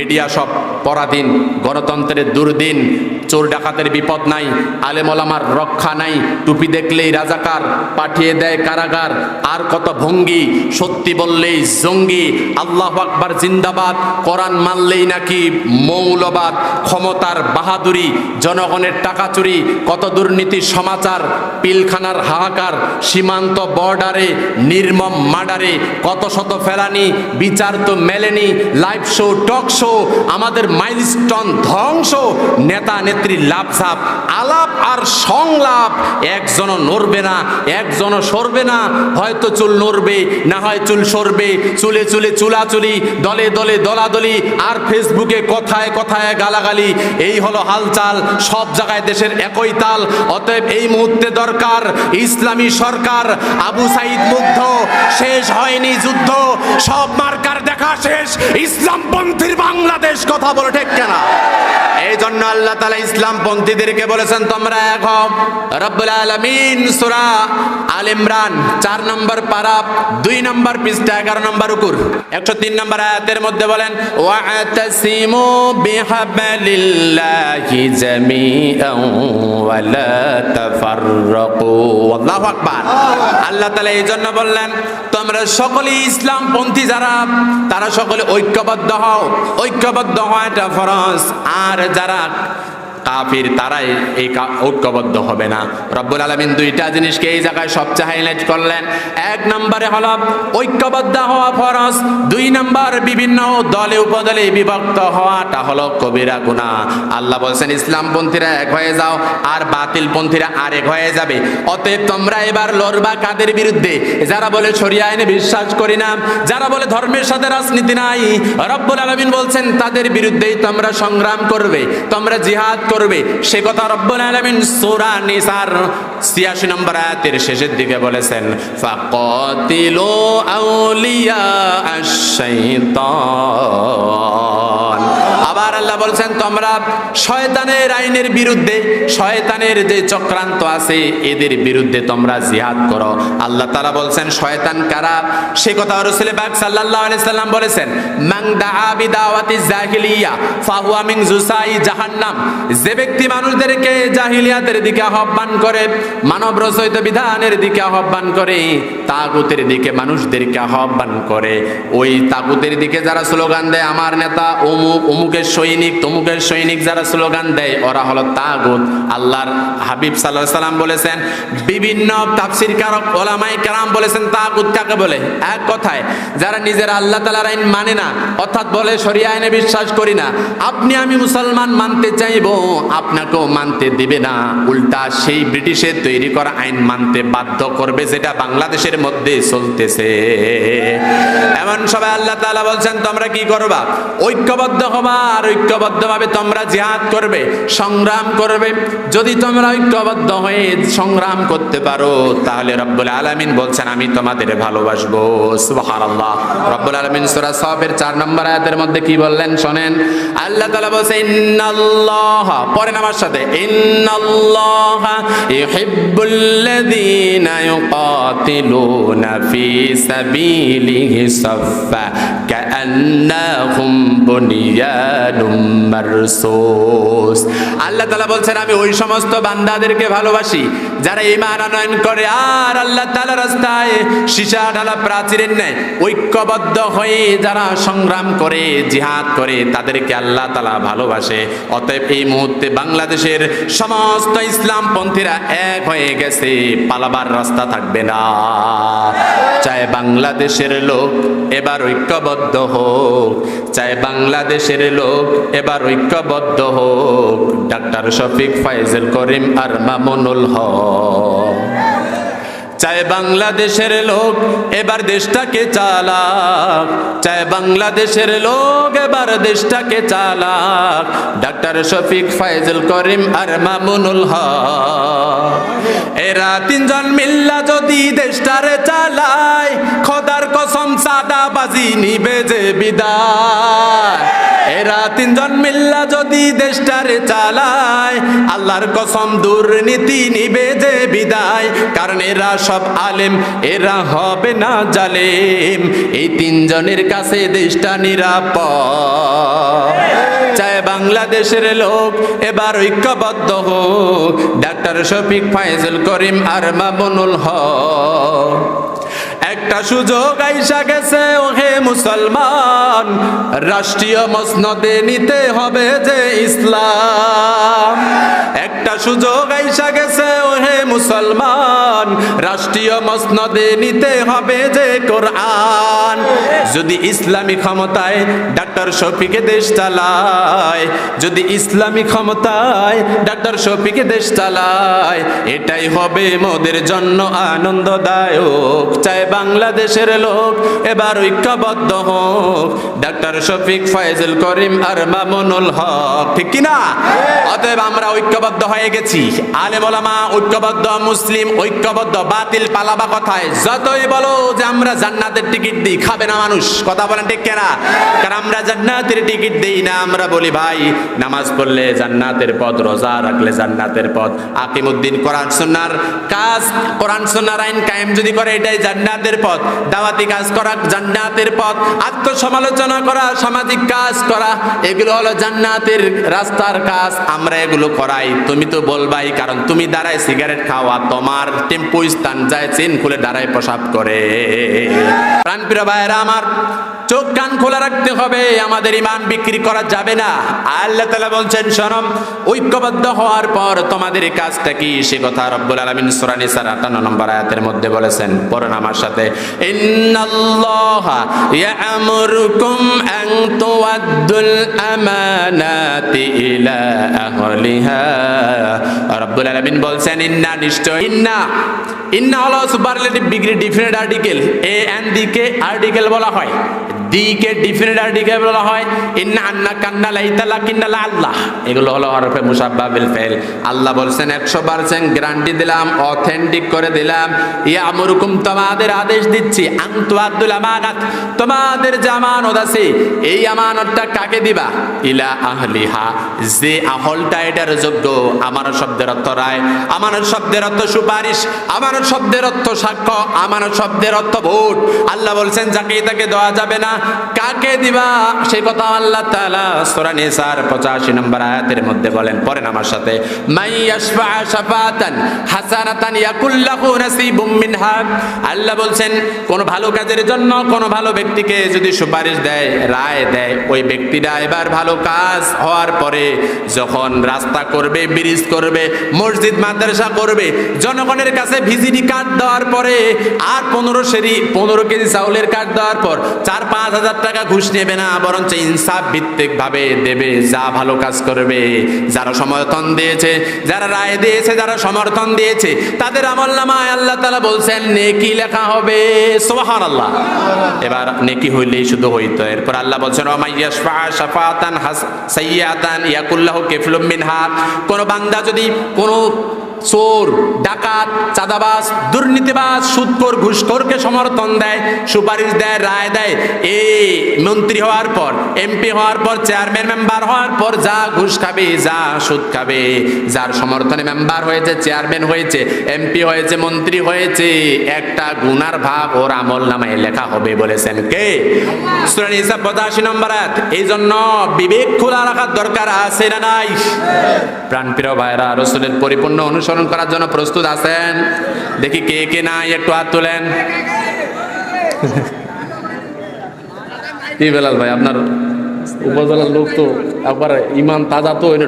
Media সব পরাধীন গণতন্ত্রের দুর্দিন চোর ডাকাতের বিপদ নাই আলেমলামার রক্ষা নাই। টুপি দেখলেই রাজাকার, পাঠিয়ে দেয় কারাগার। আর কত ভঙ্গি, সত্যি বললেই জঙ্গি। আল্লাহ আকবার, জিন্দাবাদ। কোরআন মানলেই নাকি মৌলবাদ। ক্ষমতার বাহাদুরি, জনগণের টাকা চুরি। কত দুর্নীতির সমাচার, পিলখানার হাহাকার, সীমান্ত বর্ডারে, নির্মম মার্ডারে। কত শত ফেলানি, বিচার তো মেলেনি। লাইভ শো, টক শো, আমাদের মাইলস্টোন ধ্বংস। নেতা নেতা নেত্রী লাভসাপ আলাপ আর সংলাপ একজনও নড়বে না, একজনও সরবে না। হয়তো চুল নড়বে, না হয় চুল সরবে। চুলে চুলে চুলাচুলি, দলে দলে দলাদলি, আর ফেসবুকে কথায় কথায় গালাগালি। এই হলো হালচাল, সব জায়গায় দেশের একই তাল। অতএব এই মুহূর্তে দরকার ইসলামী সরকার। আবু সাইদ মুগ্ধ, শেষ হয়নি যুদ্ধ। সব মার্কার দেখা শেষ। ইসলামপন্থীর বাংলাদেশ কথা বলে ঠিক কেনা। এই জন্য আল্লাহ তালা ইসলামপন্থীদেরকে বলেছেন, তোমরা এক হও। রব্বুল আলমিন সুরা আল ইমরান, চার নম্বর পারা, দুই নম্বর পৃষ্ঠা, এগারো নম্বর উকুর, একশো তিন নম্বর আয়াতের মধ্যে বলেন, ওয়াতাসিমু বিহাবলিল্লাহি জামিআন ওয়ালা তাফাররাকু। আল্লাহু আকবার। আল্লাহ তাআলা এই জন্য বললেন, তোমরা সকলেই ইসলামপন্থী যারা, তারা সকলে ঐক্যবদ্ধ হও। ঐক্যবদ্ধ হওয়া এটা ফরজ। আর যারা কাফির তারাই এই ঐক্যবদ্ধ হবে না। রব্বুল আলমিন দুইটা জিনিসকে এই জায়গায় সবচেয়ে হাইলাইট করলেন। এক নম্বরে হল ঐক্যবদ্ধ হওয়া ফরজ। দুই নম্বর বিভিন্ন দলে উপদলে বিভক্ত হওয়াটা হলো কবিরা গুণা আল্লাহ বলছেন, ইসলামপন্থীরা এক হয়ে যাও, আর বাতিলপন্থীরা আরেক হয়ে যাবে। অতএব তোমরা এবার লড়বা কাদের বিরুদ্ধে? যারা বলে শরিয়া আইনে বিশ্বাস করি না, যারা বলে ধর্মের সাথে রাজনীতি নাই, রব্বুল আলমিন বলছেন, তাদের বিরুদ্ধেই তোমরা সংগ্রাম করবে। তোমরা জিহাদ করবে সে কথা রব্বুল আলামিন সূরা নিসার 86 নম্বর আয়াতের শেষের দিকে বলেছেন, ফাকাতিলু আউলিয়া আশ-শাইতান। আবার আল্লাহ বলছেন, তোমরা শয়তানের আইনের বিরুদ্ধে, শয়তানের যে চক্রান্ত আছে, এদের বিরুদ্ধে তোমরা জিহাদ করো। আল্লাহ তারা বলছেন, শয়তান কারা? সে কথা রসুল বাগ সাল্লাল্লাহু আলাইহি সাল্লাম বলেছেন, মান দাআ বিদাওয়াতি জাহিলিয়া, ফাহুয়া মিন জুসাই জাহান্নাম। যে ব্যক্তি মানুষদেরকে জাহিলিয়াতের দিকে আহ্বান করে, মানব রচিত বিধানের দিকে আহ্বান করে, তাগুতের দিকে মানুষদেরকে আহ্বান করে। ওই তাগুতের দিকে যারা স্লোগান দেয়, আমার নেতা অমুক অমুকের সৈনিক, তমুকের সৈনিক যারা স্লোগান দেয়, ওরা হলো তাগুত। আল্লাহর হাবিব সাল্লাহ সাল্লাম বলেছেন, বিভিন্ন তাফসির কারক ওলামাই কারাম বলেছেন, তাগুত কাকে বলে? এক কথায়, যারা নিজের আল্লাহ তালার আইন মানে না, অর্থাৎ বলে শরিয়া আইনে বিশ্বাস করি না, আপনি আমি মুসলমান মানতে চাইব, আপনাকেও মানতে দিবে না। উল্টা সেই ব্রিটিশের তৈরি করা আইন মানতে বাধ্য করবে, যেটা বাংলাদেশের মধ্যে চলতেছে। এমন সবাই আল্লাহ তাআলা বলছেন, তোমরা কি করবা? ঐক্যবদ্ধ হবা আর ঐক্যবদ্ধভাবে তোমরা জিহাদ করবে, সংগ্রাম করবে। যদি তোমরা ঐক্যবদ্ধ হয়ে সংগ্রাম করতে পারো, তাহলে রব্বুল আলামিন বলছেন, আমি তোমাদের ভালোবাসবো। সুবহানাল্লাহ। রব্বুল আলামিন সূরা সাফের 4 নম্বর আয়াতের মধ্যে কি বললেন? শুনেন। আল্লাহ তাআলা বলছে, ইন্নাল্লাহ। পড়েন আমার সাথে। ইন্নাল্লাহ ইউহিব্বুল্লাযীনা ইউকাতিলুনা ফি সাবিলিহি সাফফা কাআন্নাহুম বুনিয়ানুম মারসুস। আল্লাহ তাআলা বলছেন, আমি ওই সমস্ত বান্দাদেরকে ভালোবাসি, যারা ঈমান আনয়ন করে, আর আল্লাহ তাআলার রাস্তায় সীসা ঢালা প্রাচীরের ন্যায় ঐক্যবদ্ধ হয়ে যারা সংগ্রাম করে, জিহাদ করে, তাদেরকে আল্লাহ তাআলা ভালোবাসে। অতএব এই মুহূর্তে বাংলাদেশের সমস্ত ইসলামপন্থীরা এক হয়ে গেছে, পালাবার রাস্তা থাকবে না। চায় বাংলাদেশের লোক এবার ঐক্যবদ্ধ হোক, চায় বাংলাদেশের লোক এবার ঐক্যবদ্ধ হোক। ডাক্তার শফিক ফাইজুল করিম আর মামুনুল হক। চায় বাংলাদেশের লোক এবার দেশটাকে চালাক। চায় বাংলাদেশের লোক এবার দেশটাকে চালাক। ডাক্তার শফিক ফাইজুল করিম আর মামুনুল হক। এরা তিনজন মিল্লা যদি দেশটারে চালায়, খোদার কসম সাদা বাজি নিবে যে বিদায়। এরা তিনজন মিল্লা যদি দেশটারে চালায়, আল্লাহর কসম দুর্নীতি নিবে যে বিদায়। কারণ এরা সব আলেম, এরা হবে না জালেম। এই তিনজনের কাছে দেশটা নিরাপদ। চায় বাংলাদেশের লোক এবার ঐক্যবদ্ধ হোক। ডাক্তার শফিক ফাইজুল করিম আর মামুনুল হক। একটা সুযোগ আইসা গেছে ওহে মুসলমান। রাষ্ট্রীয় মসনদে নিতে হবে যে ইসলাম। সুযোগ আইসা গেছে, ওহে মুসলমান। রাষ্ট্রীয় মসনদে নিতে হবে যে কোরআন। যদি ইসলামী ক্ষমতায় ডাক্তার শফিকে দেশ চালায়, যদি ইসলামী ক্ষমতায় ডাক্তার শফিকে দেশ চালায়, এটাই হবে মোদের জন্য আনন্দদায়ক। চাই বাংলাদেশের লোক এবার ঐক্যবদ্ধ হোক। ডাক্তার শফিক ফয়জুল করিম আর মামুনুল হক, ঠিক কিনা? অতএব আমরা ঐক্যবদ্ধ হয়ে গেছি। আলেম ওলামা ঐক্যবদ্ধ মুসলিম, ঐক্যবদ্ধ বাতিল পালাবা কথায়, যতই বলো যে আমরা জান্নাতের টিকিট দিই, খাবে না মানুষ। কথা বলেন ঠিক কেনা? কারণ আমরা জান্নাতের টিকিট দিই না, আমরা বলি, ভাই, নামাজ পড়লে জান্নাতের পথ, রোজা রাখলে জান্নাতের পথ। আকিমুদ্দিন, কোরআন সুন্নার কাজ, কোরআন সুন্নার আইন কায়েম যদি করে, এটাই জান্নাতের পথ। দাওয়াতি কাজ করা জান্নাতের পথ। আত্মসমালোচনা করা, সামাজিক কাজ করা, এগুলো হলো জান্নাতের রাস্তার কাজ। আমরা এগুলো করাই। তুমি তো বলবাই, কারণ তুমি দাঁড়ায় সিগারেট খাওয়া তোমার টেম্পো স্থান যায় চেন খুলে দাঁড়ায় প্রসাব করে। প্রাণপ্রিয় ভাইয়েরা, আমার চোখ কান খোলা রাখতে হবে, আমাদের ইমান বিক্রি করা যাবে না। আল্লাহ তালা বলছেন সনম ঐক্যবদ্ধ হওয়ার পর তোমাদের কাজটা কি? সে কথা রব্বুল আলমিন সুরানি সার আটান্ন নম্বর আয়াতের মধ্যে বলেছেন। পড়ুন আমার সাথে। ইন্নাল্লাহা ইয়ামুরুকুম আন তুওয়াদ্দুল আমানাতি ইলা আহলিহা। রব্বুল আলমিন বলছেন, ইন্না নিশ্চয় ইন্না ইন্না হলো superlative degree definite article a an দিকে আর্টিকেল বলা হয়। দিকে ডিফিনিট আর্টিকেল বলা হয়, ইন্না আন্না কান্না লাইতালা কিন্নালা আল্লাহ এগুলো হলো হরফে মুসাব্বা বিল ফেল আল্লাহ বলছেন, একশো পার্সেন্ট গ্যারান্টি দিলাম অথেন্টিক করে দিলাম। ইয়া আমরুকুম তোমাদের আদেশ দিচ্ছি, আন্তু আব্দুল আমানাত। তোমাদের যে আমানত আছে, এই আমানতটা কাকে দিবা? ইলা আহলিহা, যে আহলটা এটার যোগ্য, আমার শব্দের অর্থ রায়, আমার শব্দের অর্থ সুপারিশ, আমার শব্দের অর্থ সাক্ষ্য, আমার শব্দের অর্থ ভোট। আল্লাহ বলছেন যাকে তাকে দেওয়া যাবে না কাকে দিবা? সেই কথা আল্লাহ তাআলা সূরা নিসার 85 নম্বর আয়াতের মধ্যে বলেন, পড়েন আমার সাথে। মাই ইয়াশফা শাফাতান হাসানাতান ইয়াকুল লাহু নাসিবুম মিনহা। আল্লাহ বলছেন, কোন ভালো কাজের জন্য কোন ভালো ব্যক্তিকে যদি সুপারিশ দেয়, রায় দেয়, ওই ব্যক্তিরা এবার ভালো কাজ হওয়ার পরে যখন রাস্তা করবে, ব্রিজ করবে, মসজিদ, মাদ্রাসা করবে, জনগণের কাছে ভিজিটি কার্ড দেওয়ার পরে আর পনেরো সেরি, পনেরো কেজি চাউলের কার্ড দেওয়ার পর চার, পাঁচ হাজার টাকা ঘুষ নেবে না, বরঞ্চ ইনসাফ ভিত্তিক ভাবে দেবে, যা ভালো কাজ করবে। যারা সমর্থন দিয়েছে, যারা রায় দিয়েছে, যারা সমর্থন দিয়েছে, তাদের আমল নামায় আল্লাহ তালা বলছেন, নেকি লেখা হবে সোহান আল্লাহ এবার নেকি হইলেই শুধু হইতো। এরপর আল্লাহ বলছেন সাইয়াতান ইয়াকুল্লাহ কেফলুম মিনহা। কোন বান্দা যদি কোন চোর, ডাকাত, চাঁদাবাজ, দুর্নীতিবাজ সুদখোর ঘুষখোরকে সমর্থন দেয়, সুপারিশ দেয়, রায় দেয়। এই মন্ত্রী হওয়ার পর, এমপি হওয়ার পর, চেয়ারম্যান মেম্বার হওয়ার পর যা ঘুষ খাবে, যা সুদ খাবে, যার সমর্থনে মেম্বার হয়েছে, চেয়ারম্যান হয়েছে, এমপি হয়েছে, মন্ত্রী হয়েছে, একটা গুনার ভাগ ওর আমল নামায় লেখা হবে বলেছেন কে? সুরানি হিসাব পঁচাশি নম্বর এই জন্য বিবেক খোলা রাখার দরকার আছে না নাই? প্রাণপ্রিয় ভাইরা, রসুলের পরিপূর্ণ অনুসরণ করার জন্য প্রস্তুত আছেন? দেখি কে কে নাই, একটু হাত তোলেন। বেলাল ভাই, আপনার উপজেলার লোক তো একবার ইমান তাজা তো এটা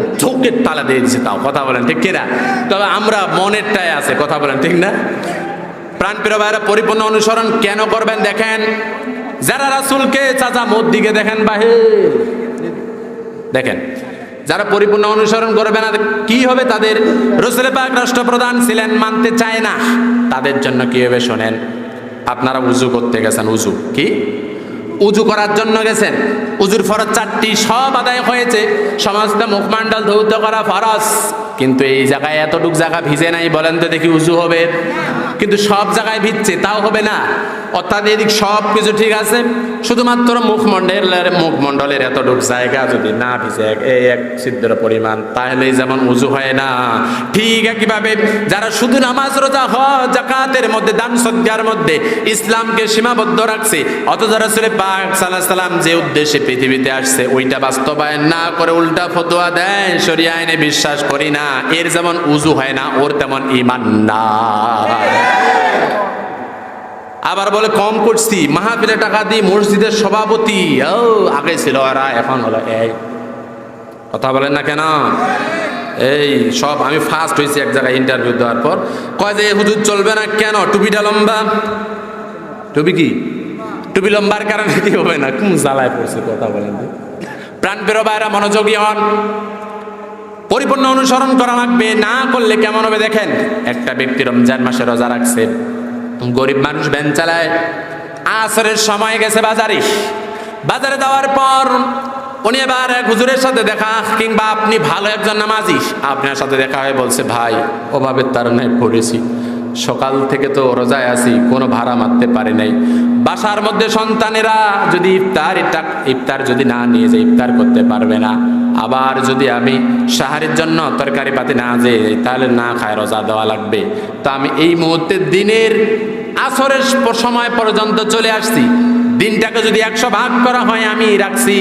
তালা দিয়ে দিচ্ছে তাও, কথা বলেন, ঠিক কিনা? তবে আমরা মনেরটাই আছে, কথা বলেন, ঠিক না? প্রাণপ্রিয় ভাইরা পরিপূর্ণ অনুসরণ কেন করবেন দেখেন? যারা রাসুলকে চাচা মোদ দিকে দেখেন বাহে দেখেন যারা পরিপূর্ণ অনুসরণ করবে না, কি হবে? তাদের রসুল পাক রাষ্ট্রপ্রধান ছিলেন, মানতে চায় না। তাদের জন্য কি হবে শোনেন? আপনারা উজু করতে গেছেন, উজু। কি? উজু করার জন্য গেছেন। উজুর ফরজ চারটি সব আদায় হয়েছে। সমস্ত মুখমণ্ডল ধৌত করা ফরজ। কিন্তু এই জায়গায় এতটুক জায়গা ভিজে নাই, বলেন তো দেখি উজু হবে। কিন্তু সব জায়গায় ভিজছে, তাও হবে না। অর্থাৎ এদিক সব কিছু ঠিক আছে, শুধুমাত্র মুখমণ্ডলের মুখমণ্ডলের এতটুক জায়গা যদি না ভিজে এই এক সিদ্ধের পরিমাণ, তাহলে যেমন উজু হয় না। ঠিক একইভাবে যারা শুধু নামাজ রোজা, হজ জাকাতের মধ্যে, দান সদ্যার মধ্যে ইসলামকে সীমাবদ্ধ রাখছে, অথচ রাসূল পাক আলাইহি সাল্লাম যে উদ্দেশ্যে পৃথিবীতে আসছে, ওইটা বাস্তবায়ন না করে উল্টা ফতোয়া দেয় শরিয়া আইনে বিশ্বাস করি না। এর যেমন উজু হয় না, ওর তেমন ইমান না আবার বলে, কম করছি। মাহফিলে টাকা দিই, মসজিদের সভাপতি। ও, আগে ছিল এখন হলো এই। কথা বলেন না কেন? এই সব, আমি ফার্স্ট হয়েছি এক জায়গায় ইন্টারভিউ দেওয়ার পর। কয় যে হুজুর চলবে না কেন? টুপিটা লম্বা। টুপি কি? টুপি লম্বার কারণে কি হবে না? কোন জ্বালায় পড়ছে, কথা বলেন? প্রাণ পেরোবায়রা মনোযোগী হন। পরিপূর্ণ অনুসরণ করা লাগবে, না করলে কেমন হবে দেখেন? একটা ব্যক্তি রমজান মাসে রোজা রাখছে, গরিব মানুষ ব্যান চালায়, আসরের সময় গেছে বাজারে। বাজারে যাওয়ার পর উনি এবার এক হুজুরের সাথে দেখা, কিংবা আপনি ভালো একজন নামাজি। আপনার সাথে দেখা হয়ে বলছে, ভাই, অভাবের নাই পড়েছি। সকাল থেকে তো রোজায় আছি, কোনো ভাড়া মারতে পারি নাই। বাসার মধ্যে সন্তানেরা যদি ইফতার ইফতার যদি না নিয়ে যায়, ইফতার করতে পারবে না। আবার যদি আমি সাহারির জন্য তরকারি পাতি না যে, তাহলে না খায়, রোজা দেওয়া লাগবে। তো আমি এই মুহূর্তে দিনের আসরের সময় পর্যন্ত চলে আসছি। দিনটাকে যদি একশো ভাগ করা হয়, আমি রাখছি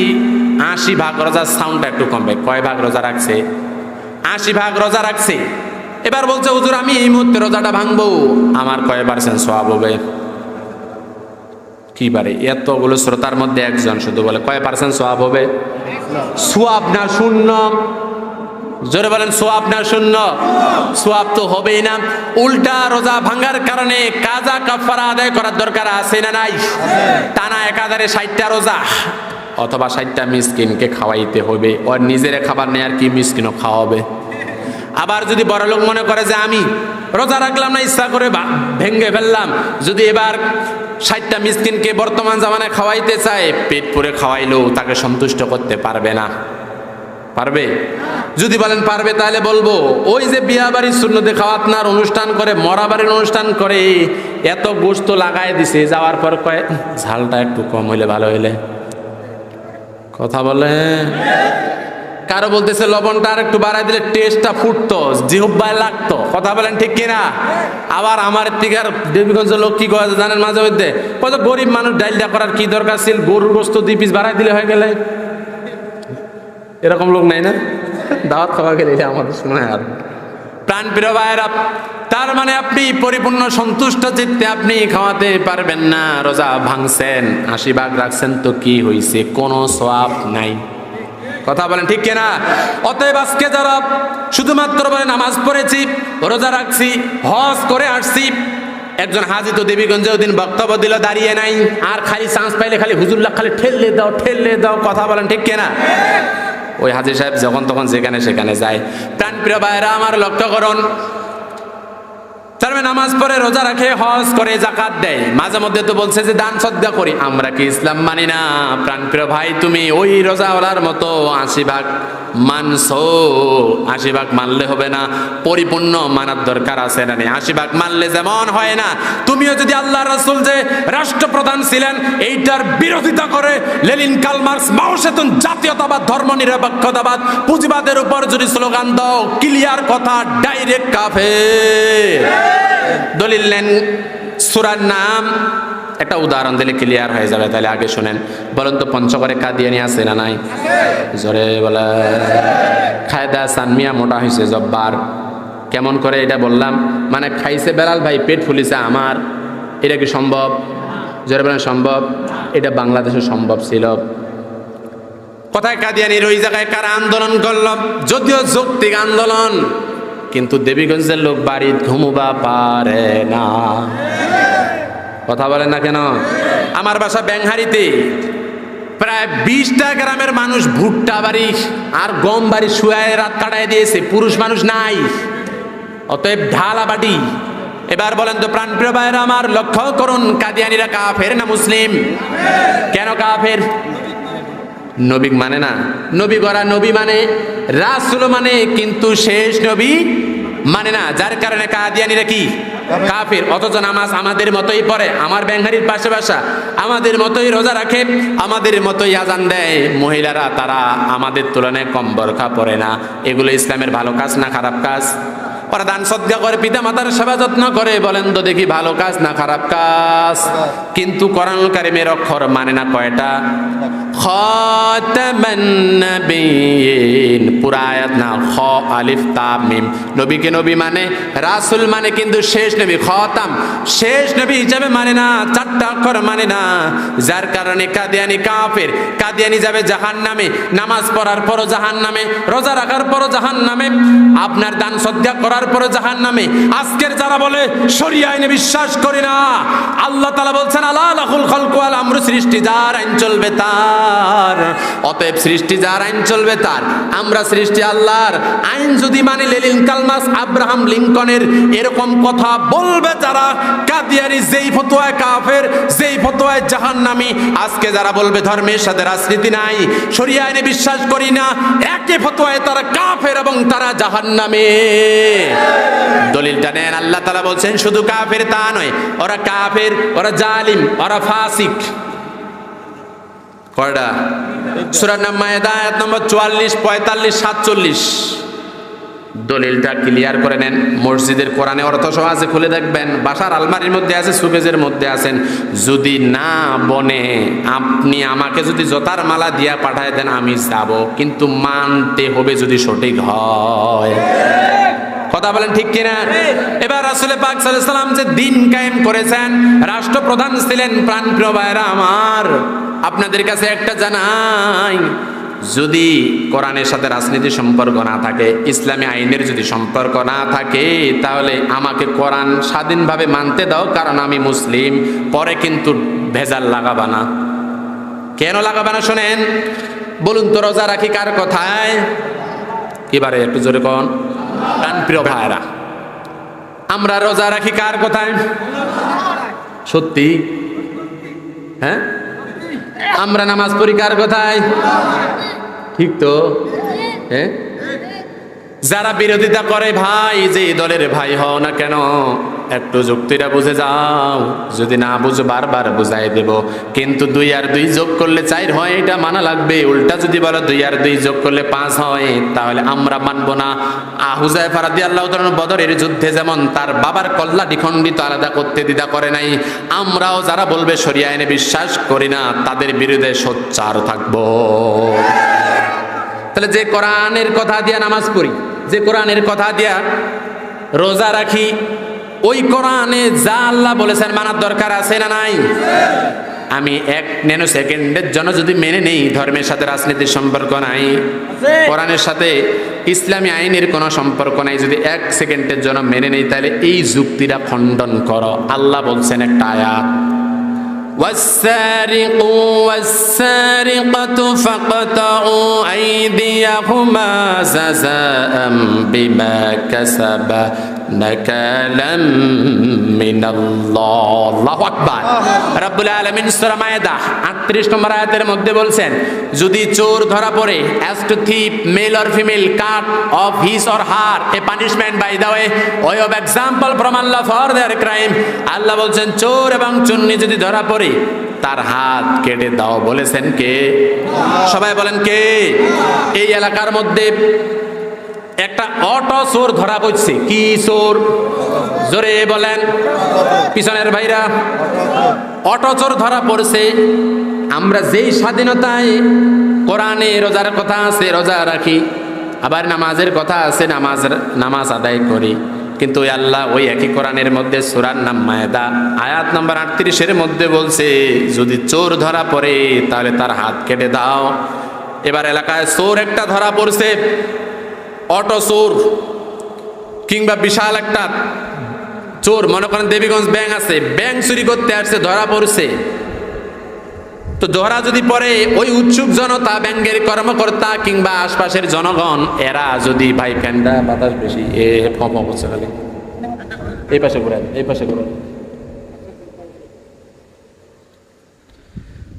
আশি ভাগ। রোজার সাউন্ডটা একটু কমবে। কয় ভাগ রোজা রাখছে? আশি ভাগ রোজা রাখছে। এবার বলছে, হুজুর, আমি এই মুহূর্তে রোজাটা ভাঙবো। আমার কয় পার্সেন্ট সব হবে? কি পারে এতগুলো শ্রোতার মধ্যে একজন শুধু বলে কয় পার্সেন্ট সোয়াব হবে? সোয়াব না শূন্য। জোরে বলেন সোয়াব না শূন্য। সোয়াব তো হবেই না। উল্টা রোজা ভাঙার কারণে কাজা কাফারা আদায় করার দরকার আছে না নাই? টানা একাধারে ষাটটা রোজা অথবা ষাটটা মিসকিনকে খাওয়াইতে হবে। ওর নিজের খাবার নেই আর কি মিসকিনও খাওয়াবে? আবার যদি বড় লোক মনে করে যে আমি রোজা রাখলাম না, ইচ্ছা করে ভেঙ্গে ফেললাম, যদি এবার ষাটটা মিসকিনকে বর্তমান জামানায় খাওয়াইতে চায়, পেট পুরে খাওয়াইলেও তাকে সন্তুষ্ট করতে পারবে না। পারবে? যদি বলেন পারবে, তাহলে বলব, ওই যে বিয়া বাড়ির শূন্যতে খাওয়াতনার অনুষ্ঠান করে, মরা বাড়ির অনুষ্ঠান করে, এত গোস্ত লাগায় দিছে, যাওয়ার পর কয়, ঝালটা একটু কম হইলে ভালো হইলে। কথা বলে কারও বলতেছে লবণটা আর একটু বাড়াই দিলে টেস্টটা ফুটতো, জিহ্বায় লাগতো। কথা বলেন ঠিক কিনা? আবার আমার থেকে আর দেবীগঞ্জ লোক কি করে জানেন মাঝে মধ্যে কত গরিব মানুষ ডাইলটা করার কি দরকার ছিল? গরুর গোস্ত দুই পিস বাড়াই দিলে হয়ে গেলে। এরকম লোক নাই না? দাওয়াত খাওয়া গেলে এটা আমাদের শোনায় আর। প্রাণ প্রিয় ভাইয়েরা, তার মানে আপনি পরিপূর্ণ সন্তুষ্ট চিত্তে আপনি খাওয়াতে পারবেন না, রোজা ভাঙছেন, আশি ভাগ রাখছেন, তো কি হইছে? কোনো সোয়াব নাই। কথা বলেন ঠিক কিনা? অতএব আজকে যারা শুধুমাত্র বলে নামাজ পড়েছি, রোজা রাখছি, হজ করে আসছি, একজন হাজি তো দেবীগঞ্জে ওদিন বক্তব্য দিল, দাঁড়িয়ে নাই। আর খালি চান্স পাইলে খালি হুজুল্লাহ খালি ঠেললে দাও ঠেললে দাও, কথা বলেন ঠিক কিনা? ওই হাজি সাহেব যখন তখন যেখানে সেখানে যায়। প্রাণপ্রিয় ভাইরা আমার লক্ষ্য করুন তার মানে নামাজ পড়ে রোজা রাখে, হজ করে জাকাত দেয়। মাঝে মধ্যে তো বলছে যে, দান সদ্গা করি। আমরা কি ইসলাম মানি না? প্রাণপ্রিয় ভাই, তুমি ওই রোজাওয়ালার মতো আশি ভাগ মানছো। আশি ভাগ মানলে হবে না। পরিপূর্ণ মানার দরকার আছে না আশি ভাগ মানলে যেমন হয় না, তুমিও যদি আল্লাহ রাসূল যে রাষ্ট্রপ্রধান ছিলেন, এইটার বিরোধিতা করে লেলিন কালমার্কস মাওসেতন জাতীয়তাবাদ, ধর্মনিরপেক্ষতাবাদ, পুঁজিবাদের উপর যদি স্লোগান দাও, ক্লিয়ার কথা, ডাইরেক্ট কাফের। দলিল নেন সুরার নাম, একটা উদাহরণ দিলে ক্লিয়ার হয়ে যাবে, তাহলে আগে শুনেন। বলেন তো, পঞ্চগড়ে কাদিয়ানি আছে না নাই? জোরে বলে খায়দা সানমিয়া মোটা হয়েছে জব্বার। কেমন করে এটা বললাম? মানে খাইছে বেলাল ভাই, পেট ফুলিছে আমার। এটা কি সম্ভব? জোরে বলেন, সম্ভব? এটা বাংলাদেশে সম্ভব ছিল। কোথায় কাদিয়ানির? ওই জায়গায় কারা আন্দোলন করল? যদিও যৌক্তিক আন্দোলন। কিন্তু দেবীগঞ্জের লোক বাড়ির ঘুমুবা পারে না। কথা বলেন না কেন? আমার বাসা ব্যাংহারিতে। প্রায় বিশটা গ্রামের মানুষ ভুট্টা বাড়ি আর গম বাড়ি শুয়ায় রাত কাটায় দিয়েছে। পুরুষ মানুষ নাই। অতএব ঢালা বাটি। এবার বলেন তো, প্রাণপ্রিয় ভাইয়েরা আমার লক্ষ্য করুন, কাদিয়ানিরা কাফের না মুসলিম? কেন কাফের? নবী মানে না। নবী গড়া নবী মানে রাসুল মানে কিন্তু শেষ নবী মানে না। যার কারণে কাদিয়ানিরা কি? কাফির। অথচ নামাজ আমাদের মতোই পড়ে আমার ব্যাংহারির পাশে বাসা আমাদের মতোই রোজা রাখে আমাদের মতোই আজান দেয়। মহিলারা তারা আমাদের তুলনায় কম বরখা পড়ে না। এগুলো ইসলামের ভালো কাজ না খারাপ কাজ? ওরা দান সদ্গা করে পিতা মাতার সেবা যত্ন করে বলেন তো দেখি ভালো কাজ না খারাপ কাজ? কিন্তু কোরআন কারিমের অক্ষর মানে না কয়টা? খাতামান নবিয়িন। পুরা না, খ নবীকে নবী মানে রাসূল মানে কিন্তু শেষ নবী, খতাম। শেষ নবী হিসাবে মানে না মানে যার কারণে কাদিয়ানি কাফের। কাদিয়ানি যাবে জাহান্নামে। নামাজ পড়ার পরও জাহান্নামে। রোজা রাখার পরও জাহান্নামে। আপনার দান সদ্গা করার পরও জাহান্নামে। আজকের যারা বলে শরিয়া আইনে বিশ্বাস করি না, আল্লাহ তাআলা বলছেন, আলা লাহুল খালকু ওয়াল আমরু সৃষ্টি, যার আইন চলবে তার অতএব সৃষ্টি যার আইন চলবে তার। আমরা সৃষ্টি আল্লাহর। আইন যদি মানে লেলিন কালমাস আব্রাহাম লিঙ্কনের এরকম কথা বলবে যারা কাদিয়ারি যেই ফতোয়ায় কাফের, যেই ফতোয়ায় জাহান্নামী। আজকে যারা বলবে ধর্মের সাথে রাজনীতি নাই, শরিয়া আইনে বিশ্বাস করি না, একই ফতোয়ায় তারা কাফের এবং তারা জাহান্নামে। দলিলটা নেন, আল্লাহ তাআলা বলছেন, শুধু কাফের তা নয়, ওরা কাফের, ওরা জালিম, ওরা ফাসিক। কয়টা সূরা নাম আয়াত নম্বর 44 45 47 দলিলটা ক্লিয়ার করে নেন। মসজিদের কোরআনে অর্থ সহ আছে, খুলে দেখবেন। বাসার আলমারির মধ্যে আছে, সুকেজের মধ্যে আছেন। যদি না বনে আপনি আমাকে যদি জোতার মালা দিয়া পাঠায় দেন, আমি যাব। কিন্তু মানতে হবে যদি সঠিক হয়। কথা বলেন ঠিক কিনা? এবার রাসূল পাক সাল্লাম যে দিন কায়েম করেছেন, রাষ্ট্রপ্রধান ছিলেন প্রাণপ্রিয় ভাইরা আমার। আপনাদের কাছে একটা জানাই যদি কোরআনের সাথে রাজনীতির সম্পর্ক না থাকে ইসলামী আইনের যদি সম্পর্ক না থাকে তাহলে আমাকে কোরআন স্বাধীনভাবে মানতে দাও কারণ আমি মুসলিম পরে কিন্তু ভেজাল লাগাবা না। কেন লাগাবা না শোনেন? বলুন তো রোজা রাখি কার কথায়? এবারে একটু জোরে কন? প্রাণ প্রিয় ভাইরা আমরা রোজা রাখি কার কথায়? সত্যি? হ্যাঁ? আমরা নামাজ পড়ি কার কথায়? ঠিক তো? হ্যাঁ? যারা বিরোধিতা করে ভাই যে দলের ভাই হও না কেন, একটু যুক্তিটা বুঝে যাও। যদি না বুঝো, বারবার বুঝাই দেব। কিন্তু দুই আর দুই যোগ করলে চার হয়, এটা মানা লাগবে। উল্টা যদি বলো দুই আর দুই যোগ করলে পাঁচ হয়, তাহলে আমরা মানব না। আহুজায় ফারাদি আল্লাহ বদরের যুদ্ধে যেমন তার বাবার কল্লা দ্বিখণ্ডিত আলাদা করতে দ্বিধা করে নাই, আমরাও যারা বলবে সরিয়া আইনে বিশ্বাস করি না, তাদের বিরুদ্ধে সোচ্চার থাকব। তাহলে যে কোরআনের কথা দিয়া নামাজ পড়ি যে কোরআনের কথা দিয়া রোজা রাখি ওই কোরআনে যা আল্লাহ বলেছেন মানার দরকার আছে না নাই? আমি এক ন্যানো সেকেন্ডের জন্য যদি মেনে নেই ধর্মের সাথে রাজনীতির সম্পর্ক নাই কোরআনের সাথে ইসলামী আইনের কোনো সম্পর্ক নাই যদি এক সেকেন্ডের জন্য মেনে নেই তাহলে এই যুক্তিটা খণ্ডন করো। আল্লাহ বলছেন একটা আয়াত। والسارق والسارقة فاقطعوا أيديهما جزاء بما كسبا. নাকালাম মিনাল্লাহ আল্লাহু আকবার। রব্বুল আলামিন সূরা মায়েদা 38 নম্বর মধ্যে বলছেন, যদি চোর ধরা পড়ে as to thief male or female cut off his or her a punishment by the way way of example from Allah for their crime Allah বলছেন, চোর এবং চুন্নি যদি ধরা পড়ে, তার হাত কেটে দাও। বলেছেন কে? সবাই বলেন কে? এই এলাকার মধ্যে একটা অটো চোর ধরা পড়ছে। কি চোর? জোরে বলেন। পিছনের ভাইরা, অটো চোর ধরা পড়ছে। আমরা যেই স্বাধীনতায় কোরআনে রোজার কথা আছে, রোজা রাখি, আবার নামাজের কথা আছে, নামাজ নামাজ আদায় করি। কিন্তু আল্লাহ ওই একই কোরআনের মধ্যে সুরার নাম মায়েদা। আয়াত নাম্বার আটত্রিশের মধ্যে বলছে, যদি চোর ধরা পড়ে, তাহলে তার হাত কেটে দাও। এবার এলাকায় চোর একটা ধরা পড়ছে। অটো চোর কিংবা বিশাল একটা চোর। মনে করেন দেবীগঞ্জ ব্যাংক আছে। ব্যাংক চুরি করতে আসছে, ধরা পড়ছে। তো ধরা যদি পরে ওই উৎসুক জনতা, ব্যাংকের কর্মকর্তা কিংবা আশপাশের জনগণ, এরা যদি ভাই ফ্যানটা বাতাস বেশি, এ ফম অবস্থা খালি। এই পাশে ঘুরে এই পাশে ঘুরে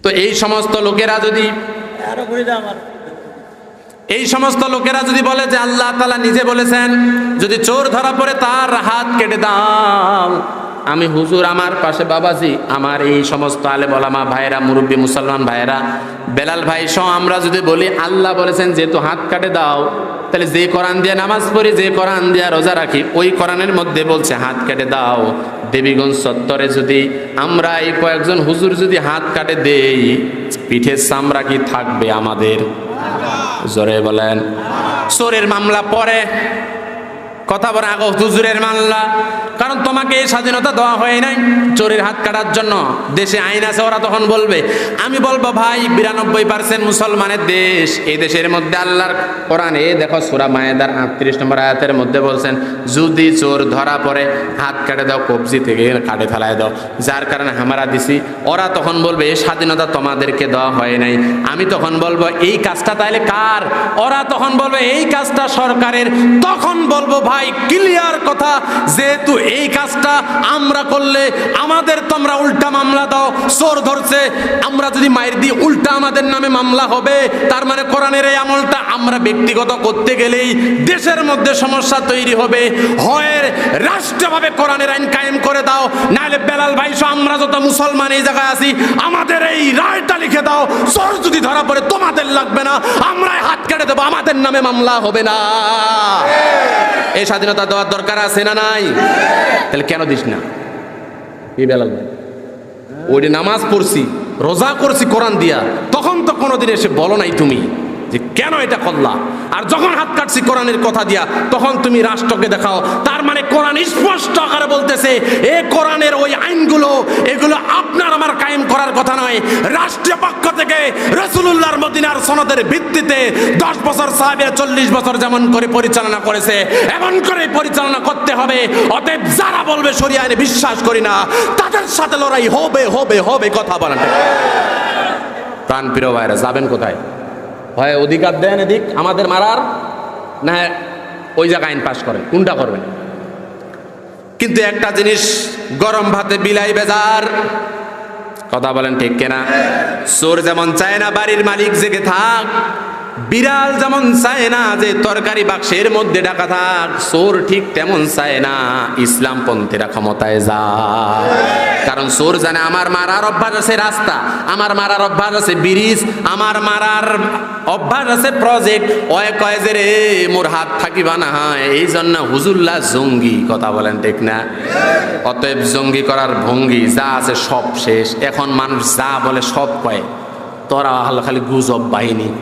তো এই সমস্ত লোকেরা যদি আরও ঘুরে দাও আমার। এই সমস্ত লোকেরা যদি বলে যে আল্লাহ তালা নিজে বলেছেন, যদি চোর ধরা পড়ে, তার হাত কেটে দাও। আমি হুজুর, আমার পাশে বাবাজি, আমার এই সমস্ত আলে বলামা ভাইরা মুরব্বী মুসলমান ভাইরা বেলাল ভাই সহ আমরা যদি বলি, আল্লাহ বলেছেন, যেহেতু হাত কাটে দাও, তাহলে যে কোরআন দিয়ে নামাজ পড়ি, যে কোরআন দিয়ে রোজা রাখি। ওই কোরআনের মধ্যে বলছে, হাত কেটে দাও। দেবীগঞ্জ চত্বরে যদি আমরা এই কয়েকজন হুজুর যদি হাত কাটে দেই, পিঠের চামড়া কি থাকবে আমাদের? জোরে বলেন। চোরের মামলা পরে। কথা বলে আগো হুজুরের মামলা কারণ তোমাকে এই স্বাধীনতা দেওয়া হয় নাই চোরের হাত কাটার জন্য। দেশে আইন আছে, ওরা তখন বলবে, আমি বলব ভাই, বিরানব্বই পার্সেন্ট মুসলমানের দেশ। এই দেশের মধ্যে আল্লাহর কোরআন এ দেখো সুরা মায়েদার আটত্রিশ নম্বর আয়াতের মধ্যে বলছেন, যদি চোর ধরা পড়ে, হাত কাটে দাও, কবজি থেকে কাটে ফেলায় দাও। যার কারণে হামারা দিছি, ওরা তখন বলবে, এই স্বাধীনতা তোমাদেরকে দেওয়া হয় নাই। আমি তখন বলব, এই কাজটা তাইলে কার? ওরা তখন বলবে, এই কাজটা সরকারের। তখন বলব, ভাই ক্লিয়ার কথা, যেহেতু এই কাজটা আমরা করলে আমাদের তোমরা উল্টা মামলা দাও, চোর ধরছে, আমরা যদি মায়ের দিই, উল্টা আমাদের নামে মামলা হবে। তার মানে কোরআনের এই আমলটা আমরা ব্যক্তিগত করতে গেলেই দেশের মধ্যে সমস্যা তৈরি হবে। হয় রাষ্ট্রভাবে কোরআনের আইন কায়েম করে দাও, নাহলে বেলাল ভাই আমরা যত মুসলমান এই জায়গায় আছি, আমাদের এই রায়টা লিখে দাও, চোর যদি ধরা পড়ে তোমাদের লাগবে না, আমরাই হাত কেটে দেবো, আমাদের নামে মামলা হবে না। এই স্বাধীনতা দেওয়ার দরকার আছে না নাই? তাহলে কেন দিস না? এই বেলা ওই নামাজ পড়ছি, রোজা করছি কোরআন দিয়া, তখন তো কোনোদিন এসে বলো নাই তুমি। যে কেন এটা করলা? আর যখন হাত কাটছি কোরআনের কথা দিয়া, তখন তুমি রাষ্ট্রকে দেখাও। তার মানে কোরআন স্পষ্ট আকারে বলতেছে, এ কোরআনের ওই আইনগুলো, এগুলো আপনার আমার কায়েম করার কথা নয়। রাষ্ট্রীয় পক্ষ থেকে রসুল্লাহর মদিনার সনদের ভিত্তিতে দশ বছর সাহেবের চল্লিশ বছর যেমন করে পরিচালনা করেছে, এমন করে পরিচালনা করতে হবে। অতএব যারা বলবে সরিয়ে বিশ্বাস করি না, তাদের সাথে লড়াই হবে হবে হবে কথা বলেন প্রাণ প্রিয় ভাইরা, যাবেন কোথায়? হয় অধিকার দেন এদিক আমাদের মারার, না ওই জায়গায় আইন পাশ করেন। কোনটা করবেন? কিন্তু একটা জিনিস গরম ভাতে বিলাই বেজার। কথা বলেন ঠিক কেনা? চোর যেমন চায় না, বাড়ির মালিক জেগে থাক। বিড়াল যেমন চায় না যে তরকারি বাক্সের মধ্যে ডাকা থাক, চোর ঠিক তেমন চায় না। ইসলাম পন্থীরা ক্ষমতায় যায়। কারণ চোর জানে আমার মারার অভ্যাস আছে রাস্তা, আমার মারার অভ্যাস আছে ব্রিজ, আমার মারার অভ্যাস আছে প্রজেক্ট ওয়ে কয় যে রে, মোর হাত থাকিবা না। হয় এই জন্য হুজুল্লাহ জঙ্গি, কথা বলেন ঠিক না? অতএব জঙ্গি করার ভঙ্গি যা আছে সব শেষ। এখন মানুষ যা বলে সব কয়। তোরা হলো খালি গুজব বাহিনী।